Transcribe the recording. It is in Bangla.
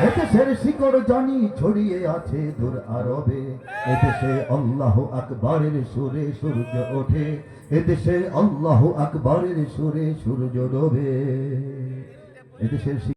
এদেশের শিকড় জানি ছড়িয়ে আছে দূর আরবে। এদেশে আল্লাহ আকবরের সুরে সূর্য ওঠে। এদেশে আল্লাহ আকবরের সুরে সূর্য ডোবে। এদেশের